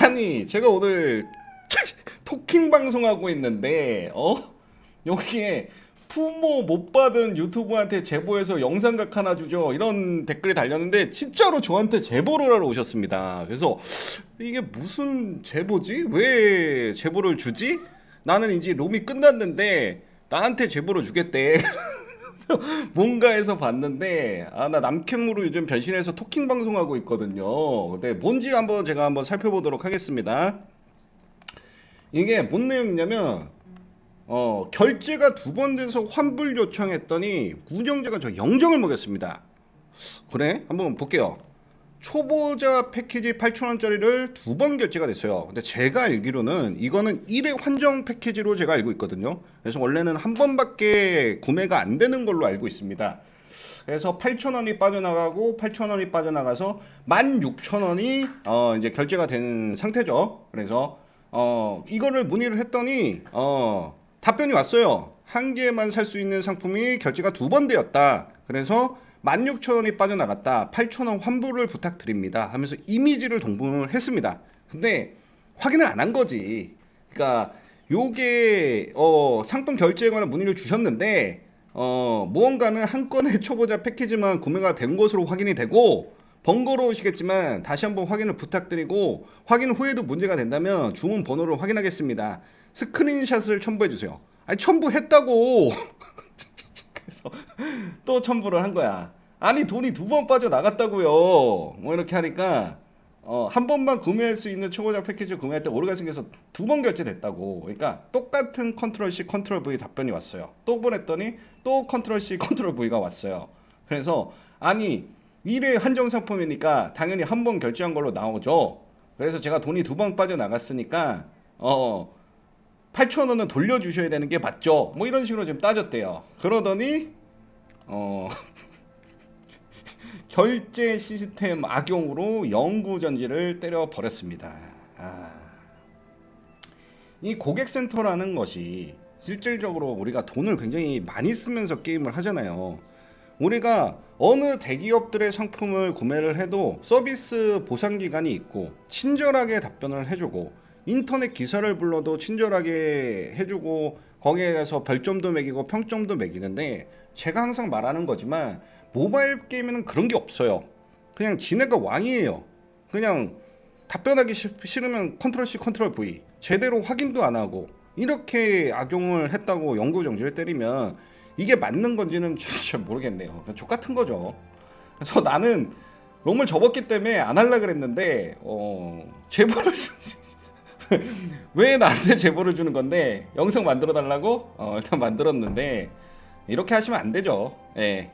아니 제가 오늘 토킹 방송하고 있는데 어? 여기에 부모 못 받은 유튜브한테 제보해서 영상각 하나 주죠. 이런 댓글이 달렸는데 진짜로 저한테 제보를 하러 오셨습니다. 그래서 이게 무슨 제보지? 왜 제보를 주지? 나는 이제 롬이 끝났는데 나한테 제보를 주겠대 뭔가 해서 봤는데 아 나 남캠으로 요즘 변신해서 토킹 방송하고 있거든요. 근데 뭔지 한번 제가 한번 살펴보도록 하겠습니다. 이게 뭔 내용이냐면 어 결제가 두 번 돼서 환불 요청했더니 운영자가 저 영정을 먹였습니다. 그래? 한번 볼게요. 초보자 패키지 8,000원짜리를 두 번 결제가 됐어요. 근데 제가 알기로는 이거는 1회 환정 패키지로 제가 알고 있거든요. 그래서 원래는 한 번밖에 구매가 안 되는 걸로 알고 있습니다. 그래서 8,000원이 빠져나가고 8,000원이 빠져나가서 16,000원이 어 이제 결제가 된 상태죠. 그래서 어 이거를 문의를 했더니 어 답변이 왔어요. 한 개만 살 수 있는 상품이 결제가 두 번 되었다. 그래서 16,000원이 빠져나갔다. 8,000원 환불을 부탁드립니다. 하면서 이미지를 동봉을 했습니다. 근데 확인을 안 한 거지. 그러니까 요게 어 상품 결제에 관한 문의를 주셨는데 어 무언가는 한 건의 초보자 패키지만 구매가 된 것으로 확인이 되고 번거로우시겠지만 다시 한번 확인을 부탁드리고 확인 후에도 문제가 된다면 주문 번호를 확인하겠습니다. 스크린샷을 첨부해 주세요. 아니 첨부했다고. 그래서 또 첨부를 한 거야. 아니 돈이 두 번 빠져 나갔다고요. 뭐 이렇게 하니까 어, 한 번만 구매할 수 있는 초보자 패키지 구매할 때 오류가 생겨서 두 번 결제됐다고. 그러니까 똑같은 컨트롤 C, 컨트롤 V 답변이 왔어요. 또 보냈더니 또 컨트롤 C, 컨트롤 V가 왔어요. 그래서 아니 1회 한정 상품이니까 당연히 한 번 결제한 걸로 나오죠. 그래서 제가 돈이 두 번 빠져 나갔으니까 어 8천 원은 돌려주셔야 되는 게 맞죠? 뭐 이런 식으로 지금 따졌대요. 그러더니 어 결제 시스템 악용으로 영구 전지를 때려 버렸습니다. 아. 이 고객센터라는 것이 실질적으로 우리가 돈을 굉장히 많이 쓰면서 게임을 하잖아요. 우리가 어느 대기업들의 상품을 구매를 해도 서비스 보상 기간이 있고 친절하게 답변을 해주고 인터넷 기사를 불러도 친절하게 해주고 거기에 가서 별점도 매기고 평점도 매기는데 제가 항상 말하는 거지만 모바일 게임에는 그런 게 없어요. 그냥 지네가 왕이에요. 그냥 답변하기 싫- 싫으면 컨트롤 C 컨트롤 V 제대로 확인도 안 하고 이렇게 악용을 했다고 영구 정지를 때리면 이게 맞는 건지는 진짜 모르겠네요. 족 같은 거죠. 그래서 나는 롬을 접었기 때문에 안 할라 그랬는데 어 제보를 왜 나한테 제보를 주는 건데 영상 만들어 달라고 어 일단 만들었는데 이렇게 하시면 안 되죠. 예.